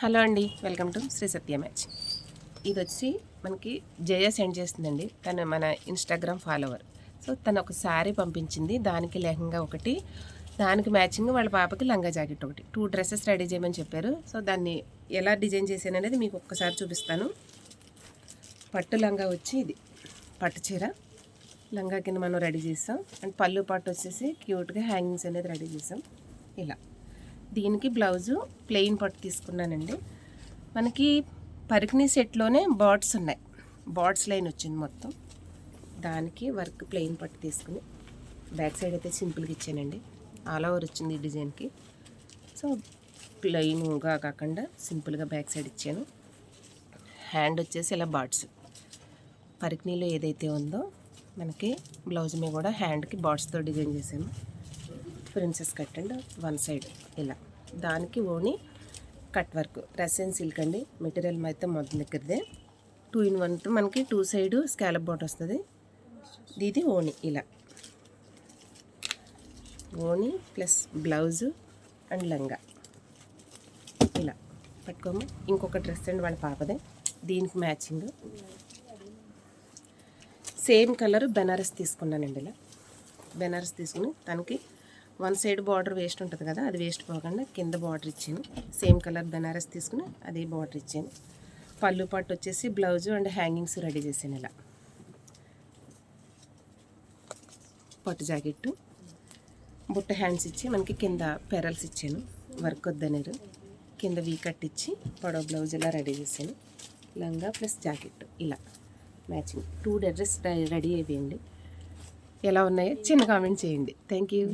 Hello అండి welcome to Sri Satya match. ఇది వచ్చి మనకి జయ సెండ్ చేస్తుందండి తను మన ఇన్స్టాగ్రామ్ ఫాలోవర్. సో తను ఒక శారీ పంపించింది దానికి లెహంగా ఒకటి దానికి మ్యాచింగ్ వాళ్ళ పాపకి లంగా జాకెట్ ఒకటి. టూ డ్రెస్సెస్ రెడీ చేయమని చెప్పారు. సో దాన్ని ఎలా డిజైన్ చేశాను అనేది మీకు ఒక్కసారి చూపిస్తాను. పట్టు లంగా వచ్చి ఇది పట్టు చీర. లంగా కింద మనం రెడీ చేస్తాం. అండ్ పళ్ళు పట్టు వచ్చేసి క్యూట్గా హ్యాంగింగ్స్ అనేది రెడీ చేసాం ఇలా. దీనికి బ్లౌజు ప్లెయిన్ పట్టు తీసుకున్నానండి. మనకి పరికిణి సెట్లోనే బాట్స్ ఉన్నాయి. బాట్స్ లైన్ వచ్చింది మొత్తం. దానికి వర్క్ ప్లెయిన్ పట్టు తీసుకుని బ్యాక్ సైడ్ అయితే సింపుల్గా ఇచ్చానండి. ఆల్ ఓవర్ వచ్చింది ఈ డిజైన్కి. సో ప్లెయిన్గా కాకుండా సింపుల్గా బ్యాక్ సైడ్ ఇచ్చాను. హ్యాండ్ వచ్చేసి ఇలా బాట్స్. పరికిణీలో ఏదైతే ఉందో మనకి బ్లౌజ్ మీద కూడా హ్యాండ్కి బాట్స్తో డిజైన్ చేశాను. Princess cut and one side ఇలా. దానికి ఓని కట్ వర్క్ రసెన్ సిల్క్ అండి మెటీరియల్ అయితే మొదటి దగ్గరదే. టూ ఇన్ వన్ మనకి టూ సైడ్ స్కాలప్ బోట్ వస్తుంది. ఇది ఓని ఇలా. ఓని ప్లస్ బ్లౌజ్ అండ్ లంగా. ఇలా. పట్టుకోము. ఇంకొక డ్రెస్ అండి వాళ్ళ పాపదే. దీనికి మ్యాచింగ్ సేమ్ కలర్ బెనారస్ తీసుకున్నానండి ఇలా. బెనారస్ తీసుకుని తనకి వన్ సైడ్ బార్డర్ వేస్ట్ ఉంటుంది కదా అది వేస్ట్ పోకుండా కింద బార్డర్ ఇచ్చాను. సేమ్ కలర్ బెనారస్ తీసుకుని అదే బార్డర్ ఇచ్చాను. పళ్ళు పట్టు వచ్చేసి బ్లౌజు అండ్ హ్యాంగింగ్స్ రెడీ చేసాను ఇలా. పట్టు జాకెట్టు. బుట్ట హ్యాండ్స్ ఇచ్చి మనకి కింద పెరల్స్ ఇచ్చాను వర్క్ వద్దనేరు. కింద వీ కట్ ఇచ్చి పొడవ బ్లౌజ్ ఇలా రెడీ చేశాను లంగా ప్లస్ జాకెట్ ఇలా. మ్యాచింగ్. టూ డ్రెస్ రెడీ అయిపోయింది. ఎలా ఉన్నాయో చిన్న కామెంట్ చేయండి. Thank you.